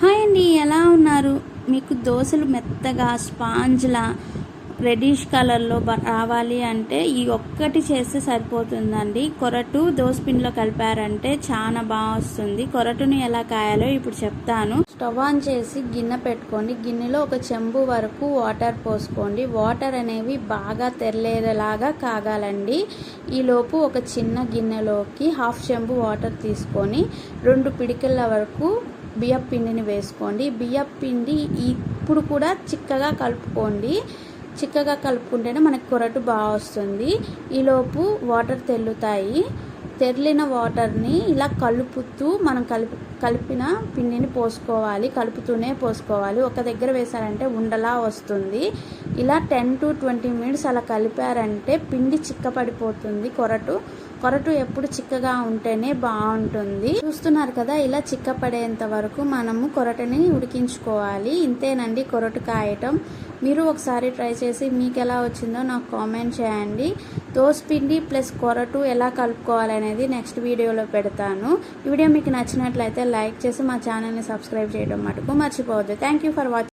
Hi అండి ఎలా ఉన్నారు? మీకు దోశలు మెత్తగా స్పాంజ్లా రెడిష్ కలర్లో రావాలి అంటే ఈ ఒక్కటి చేస్తే సరిపోతుందండి. కొరటు దోసపిండిలో కలిపారంటే చాలా బాగా వస్తుంది. కొరటుని ఎలా కాయాలో ఇప్పుడు చెప్తాను. స్టవ్ ఆన్ చేసి గిన్నె పెట్టుకోండి. గిన్నెలో ఒక చెంబు వరకు వాటర్ పోసుకోండి. వాటర్ అనేవి బాగా తెరలేలాగా కాగాలండి. ఈలోపు ఒక చిన్న గిన్నెలోకి హాఫ్ చెంబు వాటర్ తీసుకొని రెండు పిడికిళ్ళ వరకు బియ్యం పిండిని వేసుకోండి. బియ్యం పిండి ఇప్పుడు కూడా చిక్కగా కలుపుకోండి. చిక్కగా కలుపుకుంటేనే మనకు కొరటు బాగా వస్తుంది. ఈలోపు వాటర్ తెల్లుతాయి. తెరిలిన వాటర్ని ఇలా కలుపుతూ మనం కలిపి కలిపిన పిండిని పోసుకోవాలి. కలుపుతూనే పోసుకోవాలి. ఒక దగ్గర వేసారంటే ఉండలా వస్తుంది. ఇలా టెన్ టు ట్వంటీ మినిట్స్ అలా కలిపారంటే పిండి చిక్కపడిపోతుంది కొరటు. కొరటు ఎప్పుడు చిక్కగా ఉంటేనే బాగుంటుంది. చూస్తున్నారు కదా ఇలా చిక్కపడేంత వరకు మనము కొరటని ఉడికించుకోవాలి. ఇంతేనండి కొరటు కాయటం. మీరు ఒకసారి ట్రై చేసి మీకు ఎలా వచ్చిందో నాకు కామెంట్ చేయండి. పిండి ప్లస్ కొరటు ఎలా కలుపుకోవాలనేది అనేది నెక్స్ట్ వీడియోలో పెడతాను. ఈ వీడియో మీకు నచ్చినట్లయితే లైక్ చేసి మా ఛానల్ని సబ్స్క్రైబ్ చేయడం మటుకు మర్చిపోవద్దు. Thank you for watching